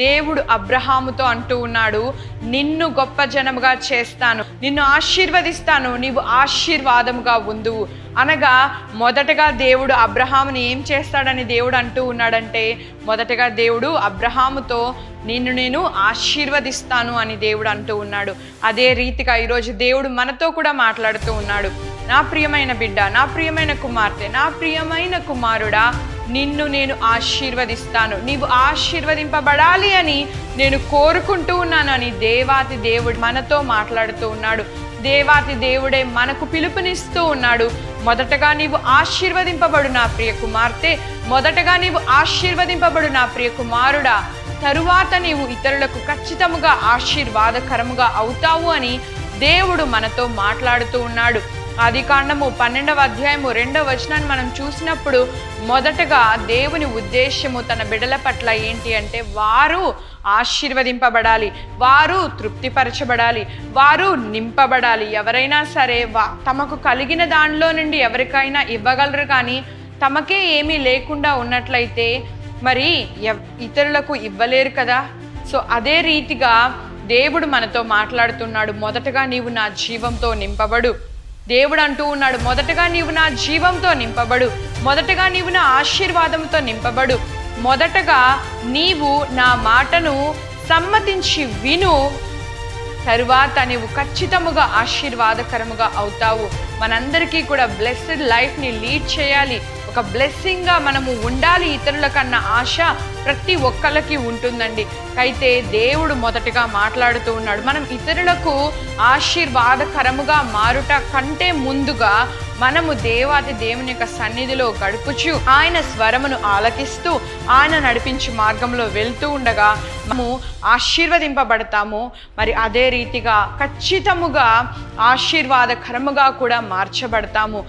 దేవుడు అబ్రహాముతో అంటూ ఉన్నాడు నిన్ను గొప్ప జనముగా చేస్తాను నిన్ను ఆశీర్వదిస్తాను నీవు ఆశీర్వాదముగా ఉండు. అనగా మొదటగా దేవుడు అబ్రహాముని ఏం చేస్తాడని దేవుడు అంటూ ఉన్నాడంటే మొదటగా దేవుడు అబ్రహాముతో నిన్ను నేను ఆశీర్వదిస్తాను అని దేవుడు అంటూ ఉన్నాడు. అదే రీతిగా ఈరోజు దేవుడు మనతో కూడా మాట్లాడుతూ ఉన్నాడు. నా ప్రియమైన బిడ్డ నా ప్రియమైన కుమార్తె నా ప్రియమైన కుమారుడా నిన్ను నేను ఆశీర్వదిస్తాను. నీవు ఆశీర్వదింపబడాలి అని నేను కోరుకుంటూ ఉన్నాను అని దేవాతి దేవుడు మనతో మాట్లాడుతూ ఉన్నాడు. దేవాతి దేవుడే మనకు పిలుపునిస్తూ ఉన్నాడు. మొదటగా నీవు ఆశీర్వదింపబడు నా ప్రియ కుమార్తె. మొదటగా నీవు ఆశీర్వదింపబడు నా ప్రియ కుమారుడా. తరువాత నీవు ఇతరులకు ఖచ్చితముగా ఆశీర్వాదకరముగా అవుతావు అని దేవుడు మనతో మాట్లాడుతూ ఉన్నాడు. ఆది కాండము పన్నెండవ అధ్యాయము రెండవ వచనాన్ని మనం చూసినప్పుడు మొదటగా దేవుని ఉద్దేశము తన బిడల పట్ల ఏంటి అంటే వారు ఆశీర్వదింపబడాలి వారు తృప్తిపరచబడాలి వారు నింపబడాలి. ఎవరైనా సరే వా తమకు కలిగిన దానిలో నుండి ఎవరికైనా ఇవ్వగలరు కానీ తమకే ఏమీ లేకుండా ఉన్నట్లయితే మరి ఎవ్- ఇతరులకు ఇవ్వలేరు కదా? సో అదే రీతిగా దేవుడు మనతో మాట్లాడుతున్నాడు. మొదటగా నీవు నా జీవంతో నింపబడు. దేవుడు అంటూ ఉన్నాడు మొదటగా నీవు నా జీవంతో నింపబడు మొదటగా నీవు నా ఆశీర్వాదంతో నింపబడు మొదటగా నీవు నా మాటను సమ్మతించి విను తరువాత నీవు ఖచ్చితముగా ఆశీర్వాదకరముగా అవుతావు. మనందరికీ కూడా బ్లెస్డ్ లైఫ్ని లీడ్ చేయాలి. ఒక బ్లెస్సింగ్గా మనము ఉండాలి. ఇతరుల కన్నా ఆశ ప్రతి ఒక్కళ్ళకి ఉంటుందండి. అయితే దేవుడు మొదటగా మాట్లాడుతూ ఉన్నాడు. మనం ఇతరులకు ఆశీర్వాదకరముగా మారుట కంటే ముందుగా మనము దేవాది దేవుని యొక్క సన్నిధిలో గడుపుచు ఆయన స్వరమును ఆలకిస్తూ ఆయన నడిపించు మార్గంలో వెళ్తూ ఉండగా మనము ఆశీర్వదింపబడతాము. మరి అదే రీతిగా ఖచ్చితముగా ఆశీర్వాదకరముగా కూడా మార్చబడతాము.